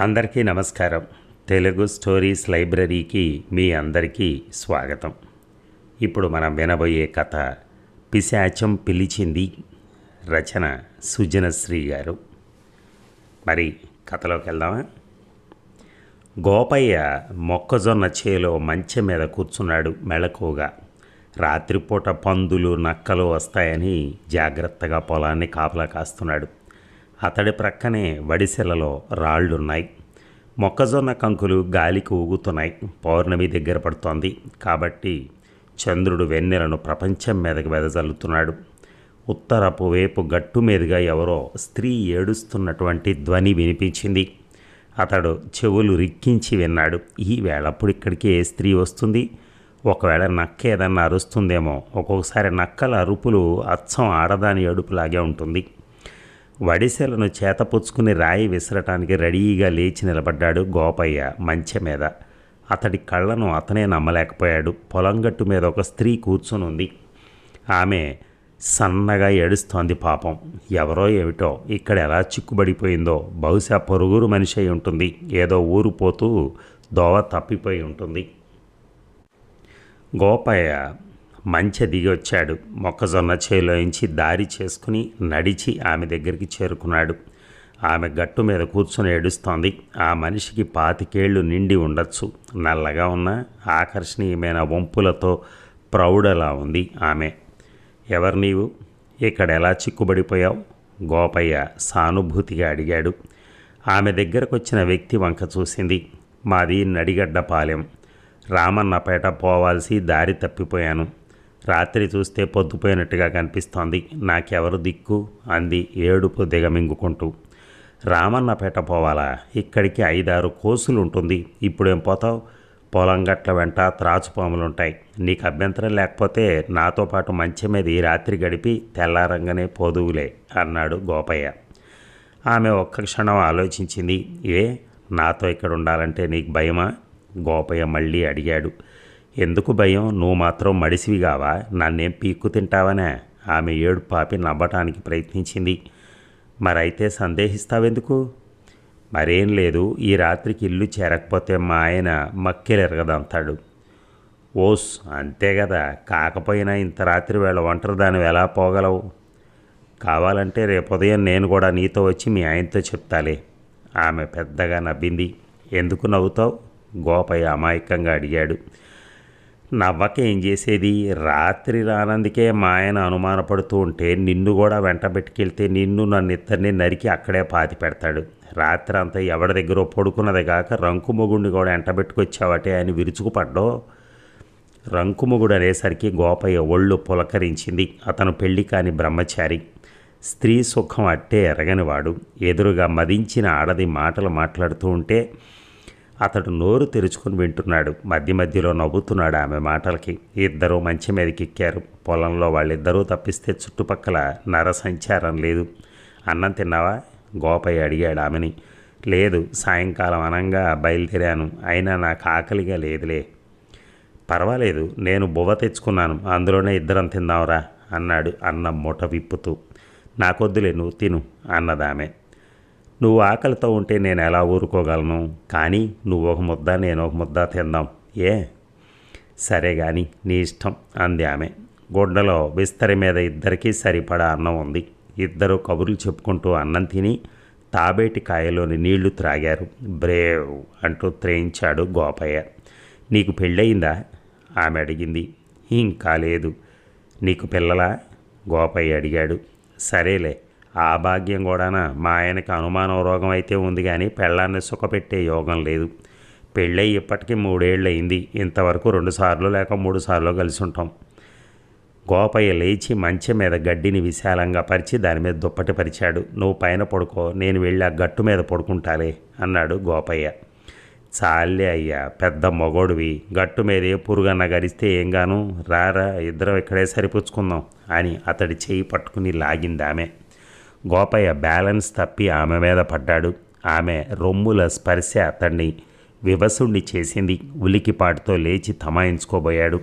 అందరికీ నమస్కారం. తెలుగు స్టోరీస్ లైబ్రరీకి మీ అందరికీ స్వాగతం. ఇప్పుడు మనం వినబోయే కథ పిశాచం పిలిచింది రచన సుజనశ్రీ గారు. మరి కథలోకి వెళ్దామా? గోపయ్య మొక్కజొన్న చేలో మంచం మీద కూర్చున్నాడు మెళకువగా రాత్రిపూట పందులు నక్కలు వస్తాయని జాగ్రత్తగా పొలాన్ని కాపలా కాస్తున్నాడు. అతడి ప్రక్కనే వడిసెలలో రాళ్ళున్నాయి. మొక్కజొన్న కంకులు గాలికి ఊగుతున్నాయి. పౌర్ణమి దగ్గర పడుతోంది. కాబట్టి చంద్రుడు వెన్నెలను ప్రపంచం మీదకి వెదజల్లుతున్నాడు. ఉత్తరపు వైపు గట్టు మీదుగా ఎవరో స్త్రీ ఏడుస్తున్నటువంటి ధ్వని వినిపించింది. అతడు చెవులు రిక్కించి విన్నాడు. ఈ వేళప్పుడు ఇక్కడికి ఏ స్త్రీ వస్తుంది. ఒకవేళ నక్క ఏదన్నా అరుస్తుందేమో ఒక్కొక్కసారి నక్కల అరుపులు అచ్చం ఆడదాని అడుపులాగే ఉంటుంది. వడిసెలను చేతపుచ్చుకుని రాయి విసరటానికి రెడీగా లేచి నిలబడ్డాడు గోపయ్య మంచె మీద అతడి కళ్ళను అతనే నమ్మలేకపోయాడు. పొలంగట్టు మీద ఒక స్త్రీ కూర్చొని ఉంది ఆమె సన్నగా ఏడుస్తోంది పాపం. ఎవరో ఏమిటో ఇక్కడ ఎలా చిక్కుబడిపోయిందో బహుశా పొరుగురు మనిషి అయి ఉంటుంది. ఏదో ఊరు పోతూ దోవ తప్పిపోయి ఉంటుంది. గోపయ్య మంచె దిగొచ్చాడు. మొక్కజొన్న చేలోంచి దారి చేసుకుని నడిచి ఆమె దగ్గరికి చేరుకున్నాడు. ఆమె గట్టు మీద కూర్చొని ఏడుస్తోంది. ఆ మనిషికి పాతికేళ్ళు నిండి ఉండొచ్చు. నల్లగా ఉన్న ఆకర్షణీయమైన వంపులతో ప్రౌఢలా ఉంది ఆమె. ఎవరు నీవు? ఇక్కడ ఎలా చిక్కుబడిపోయావు? గోపయ్య సానుభూతిగా అడిగాడు. ఆమె దగ్గరకు వచ్చిన వ్యక్తి వంక చూసింది. మాది నడిగడ్డపాలెం రామన్నపేట పోవాల్సి దారి తప్పిపోయాను. రాత్రి చూస్తే పొద్దుపోయినట్టుగా కనిపిస్తోంది. నాకెవరు దిక్కు? అంది ఏడుపు దిగమింగుకుంటూ. రామన్నపేట పోవాలా? ఇక్కడికి ఐదారు కోసులు ఉంటుంది ఇప్పుడేం పోతావు? పొలం గట్ల వెంట త్రాచుపాములుంటాయి నీకు అభ్యంతరం లేకపోతే నాతో పాటు మంచం మీద ఈ రాత్రి గడిపి తెల్లారంగానే పోదువులే అన్నాడు గోపయ్య. ఆమె ఒక్క క్షణం ఆలోచించింది. ఏ? నాతో ఇక్కడ ఉండాలంటే నీకు భయమా? గోపయ్య మళ్ళీ అడిగాడు. ఎందుకు భయం? నువ్వు మాత్రం మడిసివిగావా? నన్నేం పీక్కు తింటావనే? ఆమె ఏడు పాపి నవ్వటానికి ప్రయత్నించింది. మరైతే సందేహిస్తావెందుకు? మరేం లేదు ఈ రాత్రికి ఇల్లు చేరకపోతే మా ఆయన మక్కెలెరగదంతాడు. ఓస్ అంతే కదా కాకపోయినా ఇంత రాత్రి వేళ ఒంటరి దాన్ని ఎలా పోగలవు? కావాలంటే రేపు ఉదయం నేను కూడా నీతో వచ్చి మీ ఆయనతో చెప్తాలే. ఆమె పెద్దగా నవ్వింది. ఎందుకు నవ్వుతావు? గోపయ్య అమాయకంగా అడిగాడు. నవ్వక ఏం చేసేది? రాత్రి రానందుకే మా ఆయన అనుమానపడుతూ ఉంటే నిన్ను కూడా వెంట పెట్టుకెళ్తే నిన్ను నన్ను ఇద్దరిని నరికి అక్కడే పాతి పెడతాడు. రాత్రి అంతా ఎవరి దగ్గర పడుకున్నది కాక రంకు మొగుడిని కూడా వెంట పెట్టుకొచ్చావటే అని విరుచుకుపడ్డో? రంకుముగుడు అనేసరికి గోపయ్య ఒళ్ళు పులకరించింది. అతను పెళ్ళి కాని బ్రహ్మచారి. స్త్రీ సుఖం అట్టే ఎరగనివాడు. ఎదురుగా మదించిన ఆడది మాటలు మాట్లాడుతూ ఉంటే అతడు నోరు తెరుచుకుని వింటున్నాడు. మధ్య మధ్యలో నవ్వుతున్నాడు ఆమె మాటలకి. ఇద్దరూ మంచి మీదకిక్కారు. పొలంలో వాళ్ళిద్దరూ తప్పిస్తే చుట్టుపక్కల నర సంచారం లేదు. అన్నం తిన్నావా? గోపయ్య అడిగాడు ఆమెని. లేదు సాయంకాలం అనంగా బయలుదేరాను. అయినా నాకు ఆకలిగా లేదులే. పర్వాలేదు నేను బువ్వ తెచ్చుకున్నాను. అందులోనే ఇద్దరం తిందాంరా అన్నాడు అన్నం మూట విప్పుతూ. నాకొద్దులే నువ్వు తిను అన్నదామె నువ్వు ఆకలితో ఉంటే నేను ఎలా ఊరుకోగలను? కానీ నువ్వు ఒక ముద్ద నేను ఒక ముద్ద తిందాం. ఏ? సరే కానీ నీ ఇష్టం అంది ఆమె. గుడ్డలో విస్తరి మీద ఇద్దరికీ సరిపడా అన్నం ఉంది. ఇద్దరు కబుర్లు చెప్పుకుంటూ అన్నం తిని తాబేటి కాయలోని నీళ్ళు త్రాగారు. బ్రేవ్! అంటూ త్రేయించాడు గోపయ్య. నీకు పెళ్ళయిందా? ఆమె అడిగింది. ఇంకా లేదు. నీకు పిల్లలా? గోపయ్య అడిగాడు. సరేలే ఆ భాగ్యం కూడాన మా ఆయనకి అనుమానం రోగం అయితే ఉంది కానీ పెళ్ళాన్ని సుఖపెట్టే యోగం లేదు. పెళ్ళై ఇప్పటికీ మూడేళ్ళు అయింది ఇంతవరకు రెండు సార్లు లేక మూడు సార్లు కలిసి ఉంటాం. గోపయ్య లేచి మంచం మీద గడ్డిని విశాలంగా పరిచి దాని మీద దుప్పటి పరిచాడు. నువ్వు పైన పడుకో నేను వెళ్ళి ఆ గట్టు మీద పడుకుంటాలే అన్నాడు గోపయ్య. చాలే అయ్యా పెద్ద మొగోడివి. గట్టు మీద ఏ పురుగన్న గరిస్తే ఏం గాను? రారా ఇద్దరం ఇక్కడే సరిపుచ్చుకుందాం అని అతడి చేయి పట్టుకుని లాగిందామే ఆమె. గోపయ్య బ్యాలెన్స్ తప్పి ఆమె మీద పడ్డాడు. ఆమె రొమ్ముల స్పర్శ అతన్ని వివసుణ్ణి చేసింది. ఉలికిపాటుతో లేచి తమాయించుకోబోయాడు.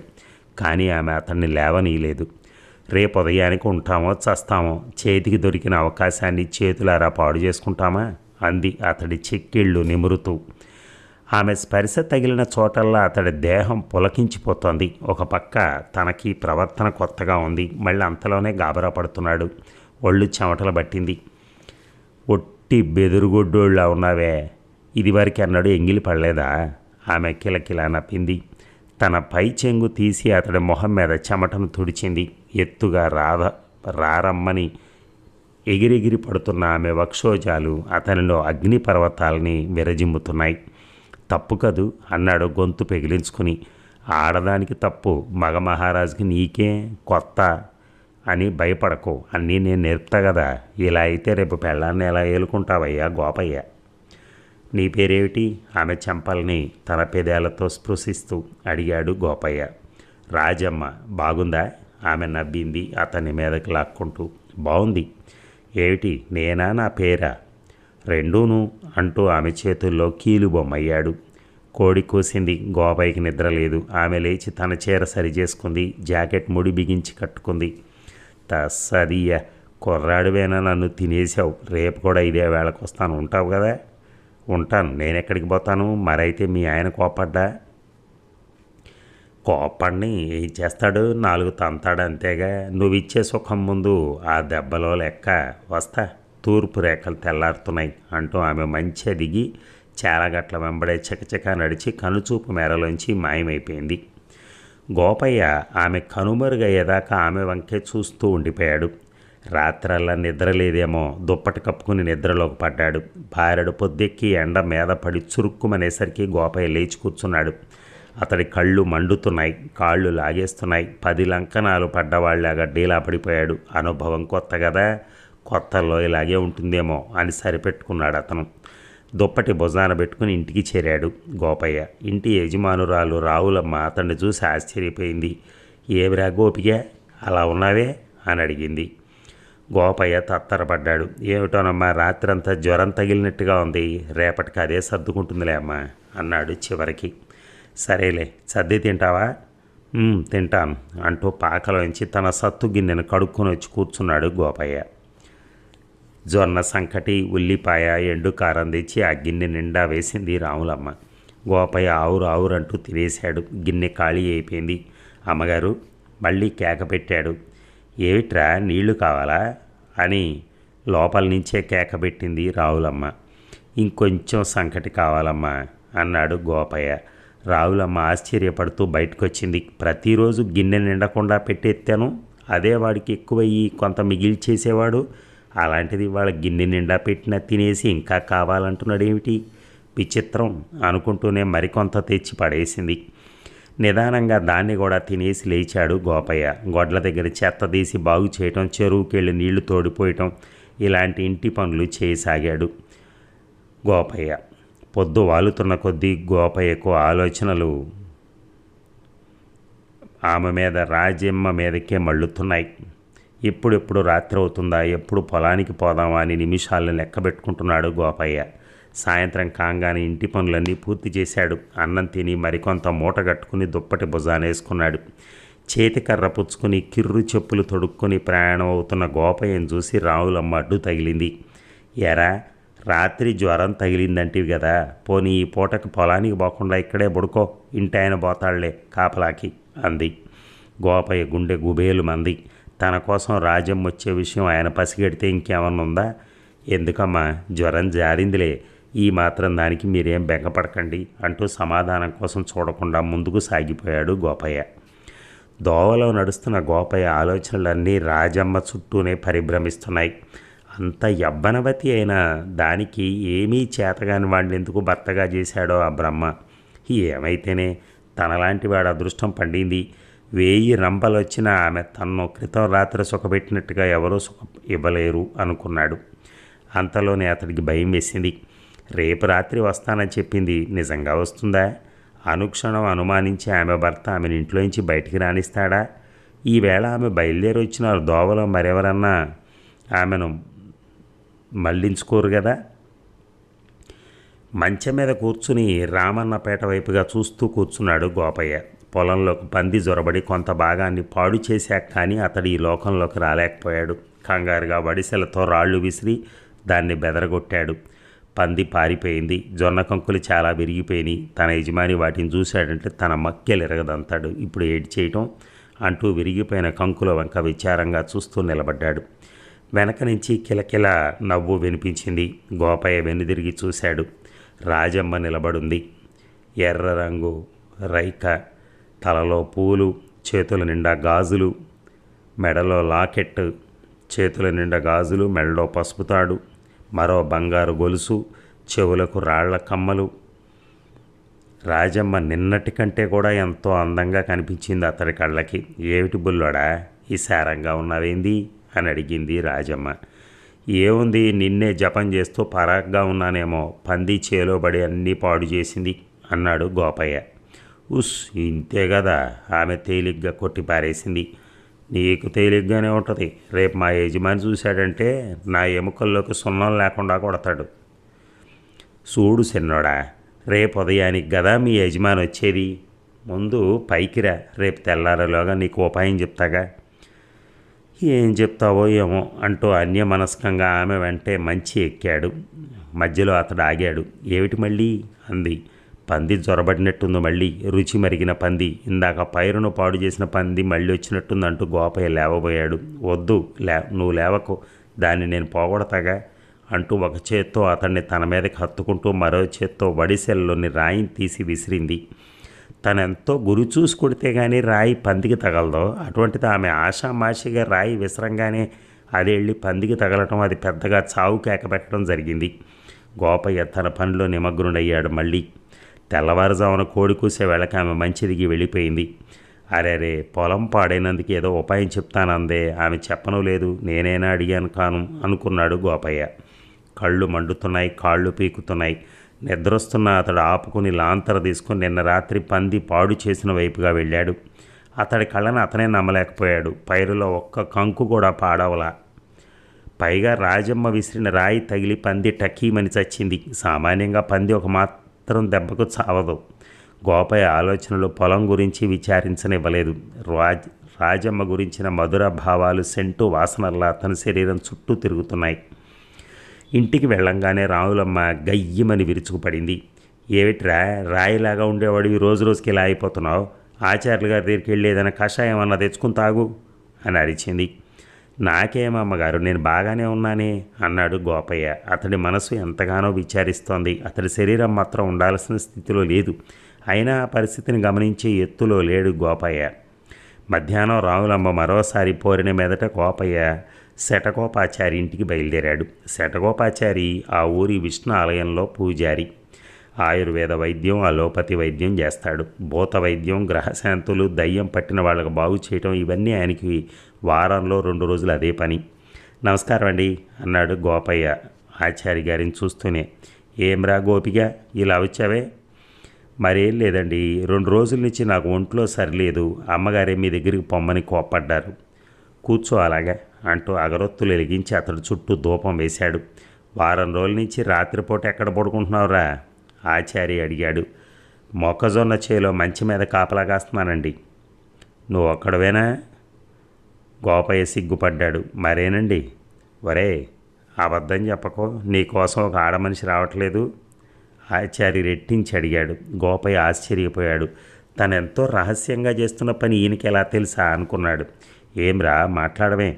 కానీ ఆమె అతన్ని లేవనీయలేదు. రేపు ఉదయానికి ఉంటామో చస్తామో చేతికి దొరికిన అవకాశాన్ని చేతులారా పాడు చేసుకుంటామా? అంది అతడి చెక్కిళ్ళు నిమురుతూ. ఆమె స్పర్శ తగిలిన చోటల్లా అతడి దేహం పులకించిపోతోంది. ఒక పక్క తనకి ప్రవర్తన కొత్తగా ఉంది. మళ్ళీ అంతలోనే గాబరా పడుతున్నాడు. ఒళ్ళు చెమటలు పట్టింది. ఒట్టి బెదురుగుడ్డోళ్ళ ఉన్నావే ఇదివరకు అన్నాడు ఎంగిలి పడలేదా? ఆమె కిలకిలా నప్పింది. తన పై చెంగు తీసి అతడి మొహం మీద చెమటను తుడిచింది. ఎత్తుగా రాధ రారమ్మని ఎగిరెగిరి పడుతున్న ఆమె వక్షోజాలు అతనిలో అగ్నిపర్వతాలని విరజిమ్ముతున్నాయి. తప్పు కదూ? అన్నాడు గొంతు పెగిలించుకుని. ఆడదానికి తప్పు మగ మహారాజుకి నీకే కొత్త అని భయపడకు. అన్నీ నేను నేర్పుతా కదా. ఇలా అయితే రేపు పెళ్ళాన్ని ఎలా ఏలుకుంటావయ్యా గోపయ్య? నీ పేరేమిటి? ఆమె చెంపల్ని తన పెదాలతో స్పృశిస్తూ అడిగాడు గోపయ్య. రాజమ్మ బాగుందా? ఆమె నవ్వింది అతని మీదకి లాక్కుంటూ. బాగుంది ఏమిటి? నేనా? నా పేరా? రెండూను అంటూ ఆమె చేతుల్లో కీలు బొమ్మయ్యాడు. కోడి కూసింది. గోపయ్యకి నిద్ర లేదు. ఆమె లేచి తన చీర సరి చేసుకుంది జాకెట్ ముడి బిగించి కట్టుకుంది. తస్సదియ్య కుర్రాడివేనా నన్ను తినేసావు. రేపు కూడా ఇదే వేళకు వస్తాను. ఉంటావు కదా? ఉంటాను. నేను ఎక్కడికి పోతాను? మరైతే మీ ఆయన కోపడ్డా? కోపడిని ఏం చేస్తాడు? నాలుగు తంతాడు అంతేగా. నువ్వు ఇచ్చే సుఖం ముందు ఆ దెబ్బలో లెక్క వస్తా. తూర్పు రేఖలు తెల్లారుతున్నాయి అంటూ ఆమె మంచిగా దిగి చాలా గట్ల వెంబడే చకచక నడిచి కనుచూపు మేరలోంచి మాయమైపోయింది. గోపయ్య ఆమె కనుమరుగయ్యేదాకా ఆమె వంకే చూస్తూ ఉండిపోయాడు. రాత్రల్లా నిద్ర లేదేమో దుప్పటి కప్పుకుని నిద్రలోకి పడ్డాడు. భార్యడు పొద్దెక్కి ఎండ మీద పడి చురుక్కుమనేసరికి గోపయ్య లేచి కూర్చున్నాడు. అతడి కళ్ళు మండుతున్నాయి కాళ్ళు లాగేస్తున్నాయి. పది లంకనాలు పడ్డవాళ్ళగా డీలా పడిపోయాడు. అనుభవం కొత్త కదా కొత్తలో ఇలాగే ఉంటుందేమో అని సరిపెట్టుకున్నాడు అతను దుప్పటి భుజాన పెట్టుకుని ఇంటికి చేరాడు గోపయ్య. ఇంటి యజమానురాలు రావులమ్మ అతన్ని చూసి ఆశ్చర్యపోయింది. ఏమిరా గోపిక అలా ఉన్నావే? అని అడిగింది. గోపయ్య తత్తరపడ్డాడు. ఏమిటోనమ్మా రాత్రంతా జ్వరం తగిలినట్టుగా ఉంది. రేపటికి అదే సర్దుకుంటుందిలే అమ్మా అన్నాడు చివరికి. సరేలే సర్ది తింటావా? తింటాను అంటూ పాకలోంచి తన సత్తు గిన్నెను కడుక్కొని వచ్చి కూర్చున్నాడు గోపయ్య. జొన్న సంకటి ఉల్లిపాయ ఎండు కారం తెచ్చి ఆ గిన్నె నిండా వేసింది రాములమ్మ. గోపయ్య ఆవురు ఆవురంటూ తినేశాడు. గిన్నె ఖాళీ అయిపోయింది. అమ్మగారు మళ్ళీ కేక పెట్టాడు. ఏమిట్రా నీళ్ళు కావాలా? అని లోపల నుంచే కేక పెట్టింది రావులమ్మ. ఇంకొంచెం సంకటి కావాలమ్మా అన్నాడు గోపయ్య. రావులమ్మ ఆశ్చర్యపడుతూ బయటకొచ్చింది. ప్రతిరోజు గిన్నె నిండకుండా పెట్టెత్తాను? అదే వాడికి ఎక్కువయ్యి కొంత మిగిల్చేసేవాడు? అలాంటిది వాళ్ళ గిన్నె నిండా పెట్టిన తినేసి ఇంకా కావాలంటున్నాడు ఏమిటి? విచిత్రం అనుకుంటూనే మరికొంత తెచ్చి పడేసింది. నిదానంగా దాన్ని కూడా తినేసి లేచాడు గోపయ్య. గొడ్ల దగ్గర చెత్త తీసి బాగు చేయటం చెరువుకెళ్ళి నీళ్ళు తోడిపోయటం ఇలాంటి ఇంటి పనులు చేయసాగాడు గోపయ్య. పొద్దు వాలుతున్న కొద్దీ గోపయ్యకు ఆలోచనలు ఆమె మీద రాజమ్మ మీదకే మళ్ళుతున్నాయి. ఎప్పుడెప్పుడు రాత్రి అవుతుందా ఎప్పుడు పొలానికి పోదామా అని నిమిషాలను లెక్క పెట్టుకుంటున్నాడు గోపయ్య. సాయంత్రం కాంగానే ఇంటి పనులన్నీ పూర్తి చేశాడు. అన్నం తిని మరికొంత మూట కట్టుకుని దుప్పటి భుజానేసుకున్నాడు. చేతికర్ర పుచ్చుకుని కిర్రు చెప్పులు తొడుక్కొని ప్రయాణం అవుతున్న గోపయ్యను చూసి రావులమ్మ అడ్డు తగిలింది. ఎరా రాత్రి జ్వరం తగిలిందంటివి కదా పోనీ ఈ పూటకి పొలానికి పోకుండా ఇక్కడే బుడుకో ఇంటాయన పోతాళ్ళే కాపలాకి అంది. గోపయ్య గుండె గుబేలు మంది. తన కోసం రాజ్యం వచ్చే విషయం ఆయన పసిగడితే ఇంకేమన్నా ఉందా? ఎందుకమ్మా? జ్వరం జారిందిలే. ఈ మాత్రం దానికి మీరేం బెంగపడకండి అంటూ సమాధానం కోసం చూడకుండా ముందుకు సాగిపోయాడు గోపయ్య. దోవలో నడుస్తున్న గోపయ్య ఆలోచనలన్నీ రాజమ్మ చుట్టూనే పరిభ్రమిస్తున్నాయి. అంత యబ్బనవతి అయిన దానికి ఏమీ చేతగాని వాడిని ఎందుకు భర్తగా చేశాడో ఆ బ్రహ్మ. ఏమైతేనే తనలాంటి వాడు అదృష్టం పండింది. వేయి రంపలొచ్చిన ఆమె తన్ను క్రితం రాత్రి సుఖపెట్టినట్టుగా ఎవరూ సుఖ ఇవ్వలేరు అనుకున్నాడు. అంతలోనే అతడికి భయం వేసింది. రేపు రాత్రి వస్తానని చెప్పింది నిజంగా వస్తుందా? అనుక్షణం అనుమానించి ఆమె భర్త ఆమెను ఇంట్లోంచి బయటికి రానిస్తాడా? ఈవేళ ఆమె బయలుదేరి వచ్చిన దోవలో మరెవరన్నా ఆమెను మళ్ళించుకోరు కదా మంచం మీద కూర్చుని రామన్నపేట వైపుగా చూస్తూ కూర్చున్నాడు గోపయ్య. పొలంలోకి పంది జొరబడి కొంత భాగాన్ని పాడు చేశాక కానీ అతడు ఈ లోకంలోకి రాలేకపోయాడు. కంగారుగా వడిసెలతో రాళ్ళు విసిరి దాన్ని బెదరగొట్టాడు. పంది పారిపోయింది. జొన్న కంకులు చాలా విరిగిపోయినాయి. తన యజమాని వాటిని చూశాడంటే తన మక్కెలిరగదంతాడు ఇప్పుడు ఏడ్ చేయటం? అంటూ విరిగిపోయిన కంకుల వంక విచారంగా చూస్తూ నిలబడ్డాడు. వెనక నుంచి కిలకిల నవ్వు వినిపించింది. గోపయ్య వెనుదిరిగి చూశాడు. రాజమ్మ నిలబడుంది. ఎర్ర రంగు రైక తలలో పూలు చేతుల నిండా గాజులు మెడలో లాకెట్ చేతుల నిండా గాజులు మెడలో పసుపు తాడు మరో బంగారు గొలుసు చెవులకు రాళ్ళ కమ్మలు. రాజమ్మ నిన్నటి కంటే కూడా ఎంతో అందంగా కనిపించింది అతడి కళ్ళకి. ఏమిటి బుల్లోడా? ఈ సారంగా ఉన్నావేంది? అని అడిగింది రాజమ్మ. ఏముంది? నిన్నే జపం చేస్తూ పరాగ్గా ఉన్నానేమో. పంది చేలోబడి అన్నీ పాడు చేసింది అన్నాడు గోపయ్య. ఉస్ ఇంతే కదా ఆమె తేలిగ్గా కొట్టిపారేసింది నీకు తేలిగ్గానే ఉంటుంది. రేపు మా యజమాని చూశాడంటే నా ఎముకల్లోకి సున్నం లేకుండా కొడతాడు. చూడు సిన్నోడా రేపు ఉదయానికి కదా మీ యజమాని వచ్చేది. ముందు పైకిరా రేపు తెల్లారలోగా నీకు ఉపాయం చెప్తాగా. ఏం చెప్తావో ఏమో అంటూ అన్యమనస్కంగా ఆమె వెంటే మంచి ఎక్కాడు. మధ్యలో అతడు ఆగాడు. ఏమిటి మళ్ళీ? అంది. పంది జ్వరబడినట్టుంది మళ్ళీ రుచి మరిగిన పంది. ఇందాక పైరును పాడు చేసిన పంది మళ్ళీ వచ్చినట్టుంది అంటూ గోపయ్య లేవబోయాడు. వద్దు లే నువ్వు లేవకు దాన్ని నేను పోగొడతాగా అంటూ ఒక చేత్తో అతన్ని తన మీదకి హత్తుకుంటూ మరో చేత్తో వడిసెల్లోని రాయిని తీసి విసిరింది. తనెంతో గురి చూసి కొడితే కానీ రాయి పందికి తగలదో. అటువంటిది ఆమె ఆషామాషిగా రాయి విసరంగానే అది వెళ్ళి పందికి తగలటం అది పెద్దగా చావు కేకబెట్టడం జరిగింది. గోపయ్య తన పనిలో నిమగ్నుడయ్యాడు. మళ్ళీ తెల్లవారుజామున కోడి కూసే వెళ్ళక ఆమె మంచిదిగి వెళ్ళిపోయింది. అరేరే పొలం పాడైనందుకు ఏదో ఉపాయం చెప్తానందే ఆమె చెప్పను లేదు నేనైనా అడిగాను కాను అనుకున్నాడు గోపయ్య. కళ్ళు మండుతున్నాయి కాళ్ళు పీకుతున్నాయి. నిద్రొస్తున్న అతడు ఆపుకుని లాంతర తీసుకుని నిన్న రాత్రి పంది పాడు చేసిన వైపుగా వెళ్ళాడు. అతడి కళ్ళను అతనే నమ్మలేకపోయాడు. పైరులో ఒక్క కంకు కూడా పాడవలా. పైగా రాజమ్మ విసిరిన రాయి తగిలి పంది టకీమని చచ్చింది. సామాన్యంగా పంది ఒక మాత్రం దెబ్బకు చావదు. గోపయ్య ఆలోచనలు పొలం గురించి విచారించనివ్వలేదు. రాజ్ రాజమ్మ గురించిన మధుర భావాలు సెంటు వాసనల్లా తన శరీరం చుట్టూ తిరుగుతున్నాయి. ఇంటికి వెళ్ళంగానే రాములమ్మ గయ్యమని విరుచుకుపడింది. ఏమిట్రా రాయిలాగా ఉండేవాడివి రోజు రోజుకి ఇలా అయిపోతున్నావు? ఆచార్యులు గారి దగ్గరికి వెళ్ళి ఏదైనా కషాయం అన్న తెచ్చుకుని తాగు అని అరిచింది. నాకేమమ్మగారు నేను బాగానే ఉన్నానే? అన్నాడు గోపయ్య. అతడి మనసు ఎంతగానో విచారిస్తోంది. అతడి శరీరం మాత్రం ఉండాల్సిన స్థితిలో లేదు. అయినా ఆ పరిస్థితిని గమనించే ఎత్తులో లేడు గోపయ్య. మధ్యాహ్నం రాములమ్మ మరోసారి పోరిన మీదట గోపయ్య శటకోపాచారి ఇంటికి బయలుదేరాడు. శటకోపాచారి ఆ ఊరి విష్ణు ఆలయంలో పూజారి. ఆయుర్వేద వైద్యం అలోపతి వైద్యం చేస్తాడు. భూత వైద్యం గ్రహశాంతులు దయ్యం పట్టిన వాళ్ళకు బాగు చేయటం ఇవన్నీ ఆయనకి వారంలో రెండు రోజులు అదే పని. నమస్కారం అండి అన్నాడు గోపయ్య ఆచారి గారిని చూస్తూనే. ఏమ్రా గోపిగా ఇలా వచ్చావే? మరేం లేదండి రెండు రోజుల నుంచి నాకు ఒంట్లో సరిలేదు అమ్మగారే మీ దగ్గరికి పొమ్మని కోప్పడ్డారు. కూర్చో అలాగా అంటూ అగరొత్తులు వెలిగించి అతడు చుట్టూ ధూపం వేశాడు. వారం రోజుల నుంచి రాత్రిపూట ఎక్కడ పడుకుంటున్నావురా? ఆచారి అడిగాడు. మొక్కజొన్న చేలో మంచి మీద కాపలా కాస్తున్నానండి. నువ్వు ఒక్కడవేనా? గోపయ్య సిగ్గుపడ్డాడు. మరేనండి? ఒరే అబద్ధం చెప్పకో. నీకోసం ఒక ఆడమనిషి రావట్లేదు. ఆచారి రెట్టించి అడిగాడు. గోపయ్య ఆశ్చర్యపోయాడు. తనెంతో రహస్యంగా చేస్తున్న పని ఈయనకి ఎలా తెలుసా? అనుకున్నాడు. ఏమ్రా మాట్లాడమే.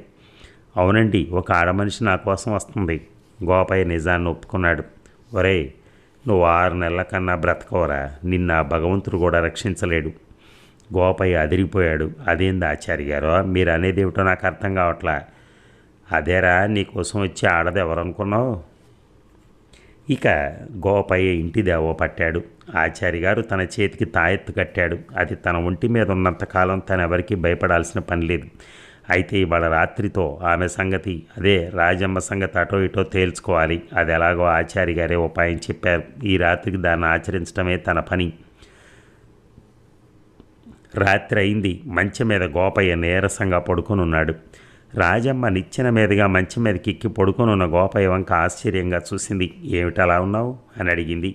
అవునండి ఒక ఆడమనిషి నా కోసం వస్తుంది. గోపయ్య నిజాన్ని ఒప్పుకున్నాడు. ఒరే నువ్వు ఆరు నెలల కన్నా బ్రతకవరా? నిన్న భగవంతుడు కూడా రక్షించలేడు. గోపయ్య అదిరిపోయాడు. అదేంది ఆచార్య గారు మీరు అనేది ఏమిటో నాకు అర్థం కావట్లా? అదేరా నీకోసం వచ్చి ఆడది ఎవరనుకున్నావు? ఇక గోపయ్య ఇంటి దేవో పట్టాడు. ఆచారి గారు తన చేతికి తాయెత్తు కట్టాడు. అది తన ఒంటి మీద ఉన్నంతకాలం తను ఎవరికీ భయపడాల్సిన పని లేదు. అయితే ఇవాళ రాత్రితో ఆమె సంగతి అదే రాజమ్మ సంగతి అటో ఇటో తేల్చుకోవాలి. అది ఎలాగో ఆచారి గారే ఉపాయం చెప్పారు. ఈ రాత్రికి దాన్ని ఆచరించడమే తన పని. రాత్రి అయింది. మంచం మీద గోపయ్య నీరసంగా పడుకొని ఉన్నాడు రాజమ్మ నిచ్చెన మీదుగా మంచం మీద కిక్కి పడుకొని ఉన్న గోపయ్య వంక ఆశ్చర్యంగా చూసింది. ఏమిటలా ఉన్నావు? అని అడిగింది.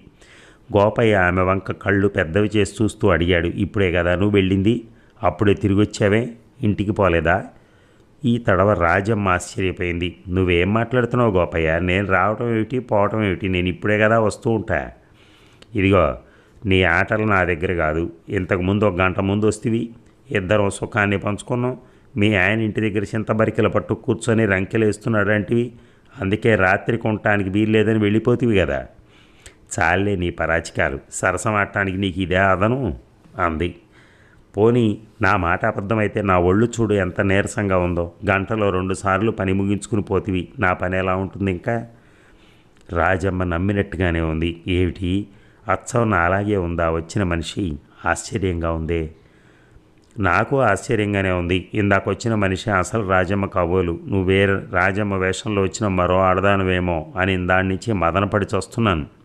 గోపయ్య ఆమె వంక కళ్ళు పెద్దవి చేసి చూస్తూ అడిగాడు. ఇప్పుడే కదా నువ్వు వెళ్ళింది? అప్పుడే తిరిగి వచ్చావే ఇంటికి పోలేదా? ఈ తడవ రాజమ్మ ఆశ్చర్యపోయింది. నువ్వేం మాట్లాడుతున్నావు గోపయ్య? నేను రావటం ఏమిటి? పోవటం ఏమిటి? నేను ఇప్పుడే కదా వస్తూ ఉంటా. ఇదిగో నీ ఆటలు నా దగ్గర కాదు. ఇంతకుముందు ఒక గంట ముందు వస్తేవి. ఇద్దరం సుఖాన్ని పంచుకున్నాం. మీ ఆయన ఇంటి దగ్గర చింతబరికెల పట్టు కూర్చొని రంకెలేస్తున్నాడంటివి అందుకే రాత్రి కొనటానికి వీల్లేదని వెళ్ళిపోతివి కదా. చాలే నీ పరాచికాలు. సరసమాడటానికి నీకు ఇదే అదను అంది. పోనీ నా మాట అబద్ధమైతే నా ఒళ్ళు చూడు ఎంత నీరసంగా ఉందో. గంటలో రెండుసార్లు పని ముగించుకుని పోతివి. నా పని ఎలా ఉంటుంది ఇంకా? రాజమ్మ నమ్మినట్టుగానే ఉంది. ఏమిటి? అచ్చం నా అలాగే ఉందా? వచ్చిన మనిషి ఆశ్చర్యంగా ఉందే. నాకు ఆశ్చర్యంగానే ఉంది. ఇందాక వచ్చిన మనిషి అసలు రాజమ్మ కాబోలు నువ్వే రాజమ్మ వేషంలో వచ్చిన మరో ఆడదానివేమో అని దాని నుంచి మదనపడి చస్తున్నాను.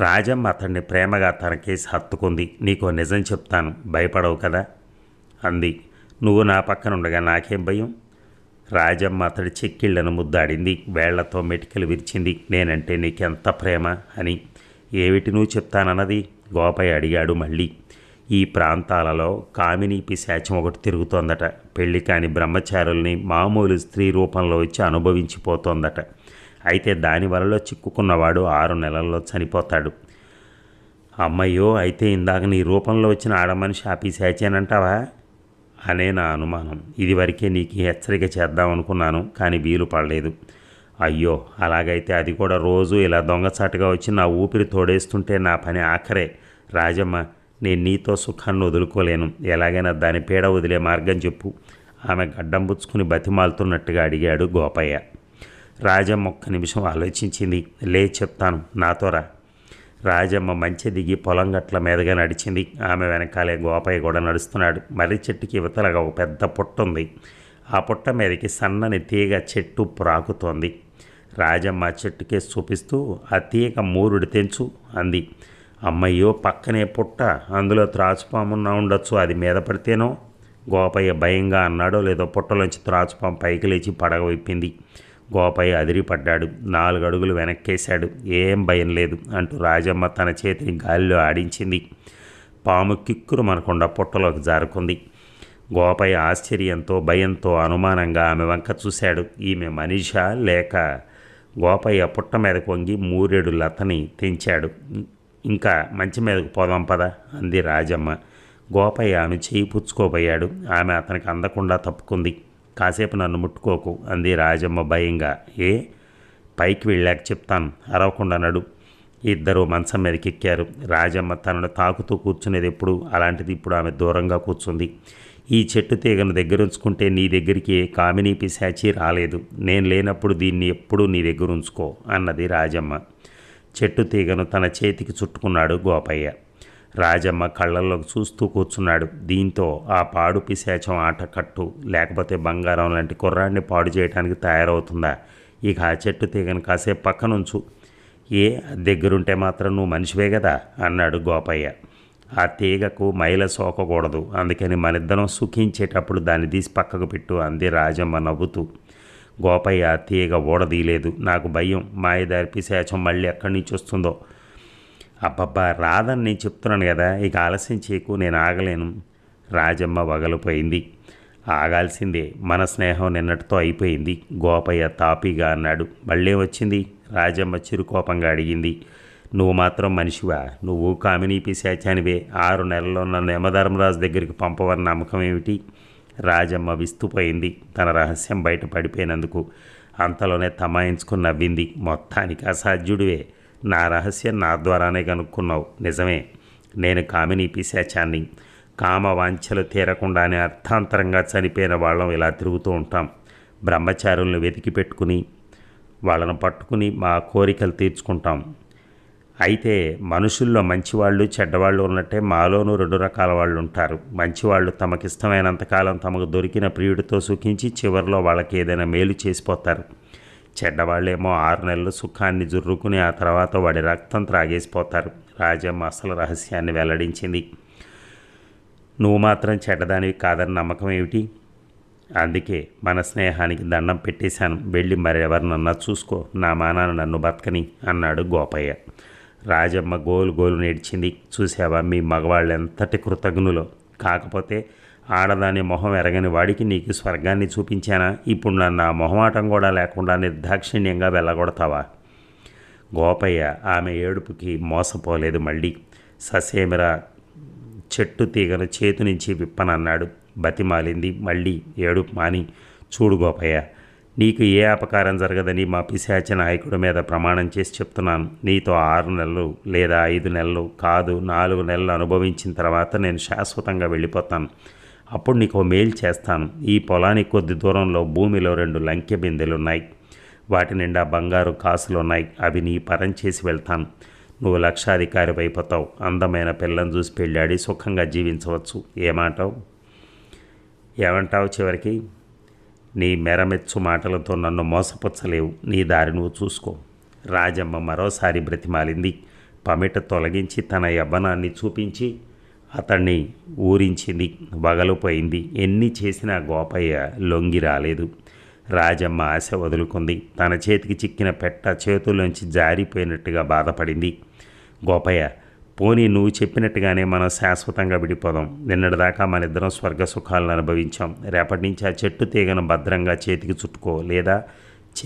రాజమ్మ అతన్ని ప్రేమగా తనకేసి హత్తుకుంది. నీకో నిజం చెప్తాను. భయపడవు కదా? అంది. నువ్వు నా పక్కన ఉండగా నాకేం భయం? రాజమ్మ అతడి చెక్కిళ్ళను ముద్దాడింది. వేళ్ళతో మెటికలు విరిచింది. నేనంటే నీకెంత ప్రేమ? అని. ఏమిటి నువ్వు చెప్తానన్నది? గోపయ్య అడిగాడు మళ్ళీ. ఈ ప్రాంతాలలో కామిని పిశాచం ఒకటి తిరుగుతోందట. పెళ్ళి కాని బ్రహ్మచారుల్ని మామూలు స్త్రీ రూపంలో వచ్చి అనుభవించిపోతోందట. అయితే దాని వలలో చిక్కుకున్నవాడు ఆరు నెలల్లో చనిపోతాడు. అమ్మయ్యో అయితే ఇందాక నీ రూపంలో వచ్చిన ఆడమనిషి ఆ పిశాచేనంటావా అనే నా అనుమానం. ఇదివరకే నీకు హెచ్చరిక చేద్దామనుకున్నాను కానీ వీలు పడలేదు. అయ్యో అలాగైతే అది కూడా రోజు ఇలా దొంగచాటుగా వచ్చి నా ఊపిరి తోడేస్తుంటే నా పని ఆఖరే. రాజమ్మ నేను నీతో సుఖాన్ని వదులుకోలేను. ఎలాగైనా దాని పీడ వదిలే మార్గం చెప్పు. ఆమె గడ్డం పుచ్చుకుని బతిమాలుతున్నట్టుగా అడిగాడు గోపయ్య. రాజమ్మ ఒక్క నిమిషం ఆలోచించింది. లే చెప్తాను నాతో రా. రాజమ్మ మంచి దిగి పొలం గట్ల మీదుగా నడిచింది. ఆమె వెనకాలే గోపయ్య కూడా నడుస్తున్నాడు. మర్రి చెట్టుకి ఇవతలగా ఒక పెద్ద పుట్ట ఉంది ఆ పుట్ట మీదకి సన్నని తీగ చెట్టు ప్రాకుతోంది. రాజమ్మ చెట్టుకే చూపిస్తూ ఆ తీగ మూరుడు తెంచు అంది. అమ్మయ్యో పక్కనే పుట్ట అందులో త్రాచుపామున్నా ఉండొచ్చు. అది మీద పడితేనో? గోపయ్య భయంగా అన్నాడో లేదో పుట్టలోంచి త్రాచుపాము పైకి లేచి పడగ విప్పింది. గోపయ్య అదిరిపడ్డాడు. నాలుగడుగులు వెనక్కేశాడు. ఏం భయం లేదు అంటూ రాజమ్మ తన చేతిని గాలిలో ఆడించింది. పాము కిక్కురు మనకుండా పుట్టలోకి జారుకుంది. గోపయ్య ఆశ్చర్యంతో భయంతో అనుమానంగా ఆమె వంక చూశాడు. ఈమె మనిష లేక గోపయ్య పుట్ట మీదకు వంగి మూరేడు లతని తెంచాడు. ఇంకా మంచి మీదకు పోదాం పద అంది రాజమ్మ. గోపయ్య ఆమె చేయి పుచ్చుకోబోయాడు. ఆమె అతనికి అందకుండా తప్పుకుంది. కాసేపు నన్ను ముట్టుకోకు అంది రాజమ్మ భయంగా. ఏ? పైకి వెళ్ళాక చెప్తాను. అరవకుండా నడు. ఇద్దరు మంచం మీదకి ఎక్కారు రాజమ్మ తనను తాకుతూ కూర్చునేది ఎప్పుడు? అలాంటిది ఇప్పుడు ఆమె దూరంగా కూర్చుంది. ఈ చెట్టు తీగను దగ్గర ఉంచుకుంటే నీ దగ్గరికి కామినీ పిశాచి రాలేదు. నేను లేనప్పుడు దీన్ని ఎప్పుడూ నీ దగ్గర ఉంచుకో అన్నది రాజమ్మ. చెట్టు తీగను తన చేతికి చుట్టుకున్నాడు గోపయ్య. రాజమ్మ కళ్ళల్లోకి చూస్తూ కూర్చున్నాడు. దీంతో ఆ పాడు పిశాచం ఆట కట్టు లేకపోతే బంగారం లాంటి కుర్రాడిని పాడు చేయడానికి తయారవుతుందా? ఇక ఆ చెట్టు తీగను కాసేపు పక్కనుంచు. ఏ దగ్గరుంటే మాత్రం నువ్వు మనిషివే కదా అన్నాడు గోపయ్య. ఆ తీగకు మైల సోకకూడదు. అందుకని మనిద్దరం సుఖించేటప్పుడు దాన్ని తీసి పక్కకు పెట్టు అంది రాజమ్మ నవ్వుతూ. గోపయ్య ఆ తీగ ఓడదీయలేదు నాకు భయం. మాయదారి పిశాచం మళ్ళీ ఎక్కడి నుంచి వస్తుందో? అబ్బబ్బా రాదని నేను చెప్తున్నాను కదా ఇక ఆలస్యం చేయకు నేను ఆగలేను. రాజమ్మ వగలిపోయింది. ఆగాల్సిందే మన స్నేహం నిన్నటితో అయిపోయింది. గోపయ్య తాపీగా అన్నాడు. మళ్ళీ వచ్చింది? రాజమ్మ చిరుకోపంగా అడిగింది. నువ్వు మాత్రం మనిషివా? నువ్వు కామినీ పిశాచానివే. ఆరు నెలల్లో నన్ను యమధర్మరాజు దగ్గరికి పంపవని నమ్మకం ఏమిటి? రాజమ్మ విస్తుపోయింది. తన రహస్యం బయట పడిపోయినందుకు అంతలోనే తమాయించుకుని నవ్వింది. మొత్తానికి అసాధ్యుడివే. నా రహస్యం నా ద్వారానే కనుక్కున్నావు. నిజమే. నేను కామిని పిశాచాన్ని. కామ వాంఛలు తీరకుండానే అర్థాంతరంగా చనిపోయిన వాళ్ళం ఇలా తిరుగుతూ ఉంటాం. బ్రహ్మచారులను వెతికి పెట్టుకుని వాళ్ళను పట్టుకుని మా కోరికలు తీర్చుకుంటాం. అయితే మనుషుల్లో మంచివాళ్ళు చెడ్డవాళ్ళు ఉన్నట్టే మాలోనూ రెండు రకాల వాళ్ళు ఉంటారు మంచివాళ్ళు తమకిష్టమైనంతకాలం తమకు దొరికిన ప్రియుడితో సుఖించి చివరిలో వాళ్ళకి ఏదైనా మేలు చేసిపోతారు. చెడ్డవాళ్ళేమో ఆరు నెలలు సుఖాన్ని జుర్రుకుని ఆ తర్వాత వాడి రక్తం త్రాగేసిపోతారు. రాజమ్మ అసలు రహస్యాన్ని వెల్లడించింది. నువ్వు మాత్రం చెడ్డదానివి కాదని నమ్మకం ఏమిటి? అందుకే మన స్నేహానికి దండం పెట్టేశాను. వెళ్ళి మరెవరినన్నా చూసుకో. నా మానాన నన్ను బతకని అన్నాడు గోపయ్య. రాజమ్మ గోలు గోలు నేడ్చింది చూసావా మీ మగవాళ్ళు ఎంతటి కృతజ్ఞులో? కాకపోతే ఆడదాని మొహం ఎరగని వాడికి నీకు స్వర్గాన్ని చూపించానా? ఇప్పుడు నన్ను ఆ మొహమాటం కూడా లేకుండా నిర్దాక్షిణ్యంగా వెళ్ళగొడతావా? గోపయ్య ఆమె ఏడుపుకి మోసపోలేదు మళ్ళీ. ససేమిరా చెట్టు తీగను చేతి నుంచి విప్పనన్నాడు. బతిమాలింది మళ్ళీ ఏడుపు మాని. చూడు గోపయ్య నీకు ఏ అపకారం జరగదని మా పిశాచ నాయకుడి మీద ప్రమాణం చేసి చెప్తున్నాను. నీతో ఆరు నెలలు లేదా ఐదు నెలలు కాదు నాలుగు నెలలు అనుభవించిన తర్వాత నేను శాశ్వతంగా వెళ్ళిపోతాను. అప్పుడు నీకు ఓ మేలు చేస్తాను. ఈ పొలానికి కొద్ది దూరంలో భూమిలో రెండు లంకె బిందెలు ఉన్నాయి వాటి నిండా బంగారు కాసులున్నాయి. అవి నీ పరం చేసి వెళ్తాను. నువ్వు లక్షాధికారి అయిపోతావు అందమైన పిల్లని చూసి పెళ్ళాడి సుఖంగా జీవించవచ్చు. ఏమంటావు? ఏమంటావు చివరికి? నీ మెరమెచ్చు మాటలతో నన్ను మోసపుచ్చలేవు. నీ దారి నువ్వు చూసుకో. రాజమ్మ మరోసారి బ్రతిమాలింది. పమిట తొలగించి తన యవ్వనాన్ని చూపించి అతన్ని ఊరించింది వగలిపోయింది. ఎన్ని చేసినా గోపయ్య లొంగి రాలేదు. రాజమ్మ ఆశ వదులుకుంది. తన చేతికి చిక్కిన పెట్ట చేతుల్లోంచి జారిపోయినట్టుగా బాధపడింది. గోపయ్య పోనీ నువ్వు చెప్పినట్టుగానే మనం శాశ్వతంగా విడిపోదాం. నిన్నటిదాకా మన ఇద్దరం స్వర్గ సుఖాలను అనుభవించాం. రేపటి నుంచి ఆ చెట్టు తీగను భద్రంగా చేతికి చుట్టుకో లేదా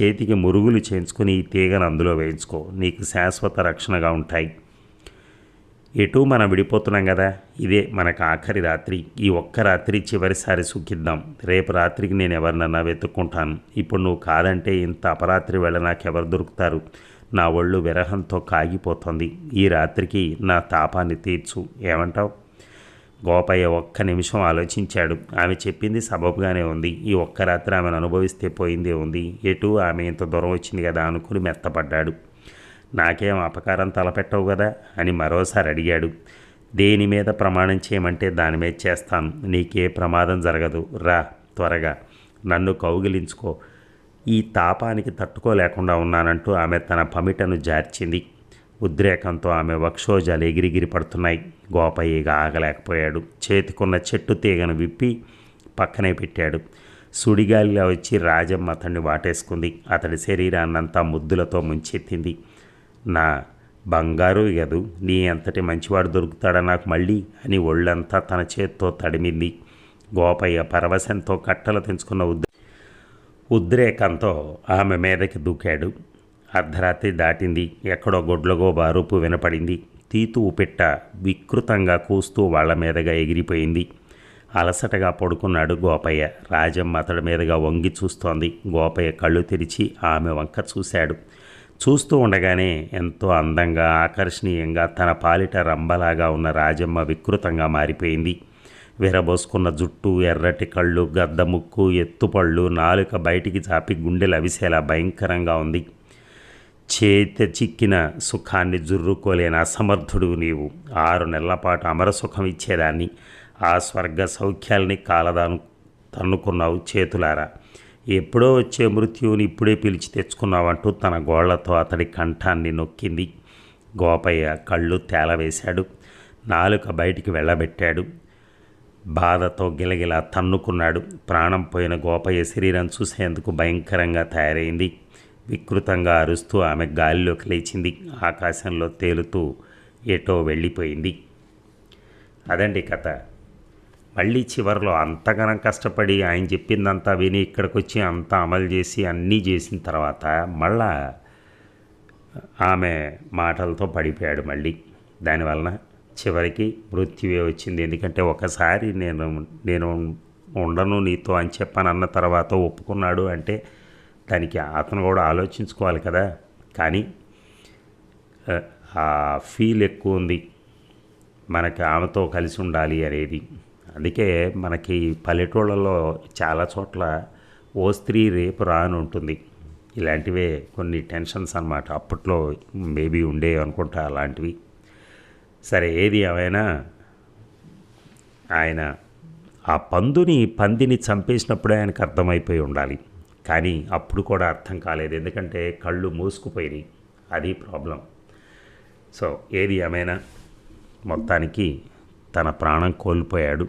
చేతికి మురుగులు చేయించుకుని ఈ తీగను అందులో వేయించుకో. నీకు శాశ్వత రక్షణగా ఉంటాయి. ఎటు మనం విడిపోతున్నాం కదా. ఇదే మనకు ఆఖరి రాత్రి. ఈ ఒక్క రాత్రి చివరిసారి సుఖిద్దాం. రేపు రాత్రికి నేను ఎవరినన్నా వెతుక్కుంటాను. ఇప్పుడు నువ్వు కాదంటే ఇంత అపరాత్రి వేళ నాకెవరు దొరుకుతారు? నా ఒళ్ళు విరహంతో కాగిపోతుంది. ఈ రాత్రికి నా తాపాన్ని తీర్చు. ఏమంటావు? గోపయ్య ఒక్క నిమిషం ఆలోచించాడు. ఆమె చెప్పింది సబబుగానే ఉంది. ఈ ఒక్క రాత్రి ఆమెను అనుభవిస్తే పోయిందే ఉంది. ఎటు ఆమె ఇంత దూరం వచ్చింది కదా అనుకుని మెత్తపడ్డాడు. నాకేం అపకారం తలపెట్టవు కదా అని మరోసారి అడిగాడు. దేని మీద ప్రమాణం చేయమంటే దాని మీద చేస్తాను. నీకే ప్రమాదం జరగదు. రా త్వరగా. నన్ను కౌగిలించుకో. ఈ తాపానికి తట్టుకోలేకుండా ఉన్నానంటూ ఆమె తన పమిటను జార్చింది. ఉద్రేకంతో ఆమె వక్షోజాలు ఎగిరిగిరి పడుతున్నాయి. గోపయ్యగా ఆగలేకపోయాడు. చేతికున్న చెట్టు తీగను విప్పి పక్కనే పెట్టాడు. సుడిగాలిలో వచ్చి రాజమ్మ అతన్ని వాటేసుకుంది. అతడి శరీరాన్నంతా ముద్దులతో ముంచెత్తింది. నా బంగారు ఎదు నీ ఎంతటి మంచివాడు దొరుకుతాడా నాకు మళ్ళీ? అని ఒళ్ళంతా తన చేత్తో తడిమింది. గోపయ్య పరవశంతో కట్టలు తెంచుకున్న ఉద్ ఉద్రేకంతో ఆమె మీదకి దూకాడు. అర్ధరాత్రి దాటింది. ఎక్కడో గొడ్లగో బారూపు వినపడింది. తీతువు పెట్ట వికృతంగా కూస్తూ వాళ్ళ మీదగా ఎగిరిపోయింది. అలసటగా పడుకున్నాడు గోపయ్య. రాజమ్మ అతడి మీదగా వంగి చూస్తోంది. గోపయ్య కళ్ళు తెరిచి ఆమె వంక చూశాడు. చూస్తూ ఉండగానే ఎంతో అందంగా ఆకర్షణీయంగా తన పాలిట రంబలాగా ఉన్న రాజమ్మ వికృతంగా మారిపోయింది. విరబోసుకున్న జుట్టు ఎర్రటి కళ్ళు గద్ద ముక్కు ఎత్తుపళ్ళు నాలుక బయటికి చాపి గుండెలు అవిసేలా భయంకరంగా ఉంది. చేత చిక్కిన సుఖాన్ని జుర్రుకోలేని అసమర్థుడు నీవు. ఆరు నెలల పాటు అమర సుఖం ఇచ్చేదాన్ని. ఆ స్వర్గ సౌఖ్యాల్ని కాలదాను తన్నుకున్నావు చేతులారా. ఎప్పుడో వచ్చే మృత్యువుని ఇప్పుడే పిలిచి తెచ్చుకున్నావంటూ తన గోళ్ళతో అతడి కంఠాన్ని నొక్కింది. గోపయ్య కళ్ళు తేలవేశాడు. నాలుక బయటికి వెళ్ళబెట్టాడు. బాధతో గిలగిలా తన్నుకున్నాడు. ప్రాణం పోయిన గోపయ్య శరీరం చూసేందుకు భయంకరంగా తయారైంది. వికృతంగా అరుస్తూ ఆమె గాలిలోకి లేచింది. ఆకాశంలో తేలుతూ ఎటో వెళ్ళిపోయింది. అదండి కథ. మళ్ళీ చివరిలో అంతగానం కష్టపడి ఆయన చెప్పిందంతా విని ఇక్కడికి వచ్చి అంతా అమలు చేసి అన్నీ చేసిన తర్వాత మళ్ళా ఆమె మాటలతో పడిపోయాడు మళ్ళీ. దానివలన చివరికి మృత్యువే వచ్చింది. ఎందుకంటే ఒకసారి నేను నేను ఉండను నీతో అని చెప్పాను అన్న తర్వాత ఒప్పుకున్నాడు అంటే దానికి అతను కూడా ఆలోచించుకోవాలి కదా. కానీ ఆ ఫీల్ ఎక్కువ ఉంది. మనకి ఆమెతో కలిసి ఉండాలి అనేది. అందుకే మనకి పల్లెటూళ్ళలో చాలా చోట్ల ఓ స్త్రీ రేపు రాని ఉంటుంది. ఇలాంటివే కొన్ని టెన్షన్స్ అన్నమాట. అప్పట్లో మేబీ ఉండేవి అనుకుంటా అలాంటివి. సరే ఏది ఏమైనా ఆయన ఆ పందుని పందిని చంపేసినప్పుడే ఆయనకు అర్థమైపోయి ఉండాలి. కానీ అప్పుడు కూడా అర్థం కాలేదు. ఎందుకంటే కళ్ళు మూసుకుపోయినాయి. అది ప్రాబ్లం. సో ఏది ఏమైనా మొత్తానికి తన ప్రాణం కోల్పోయాడు.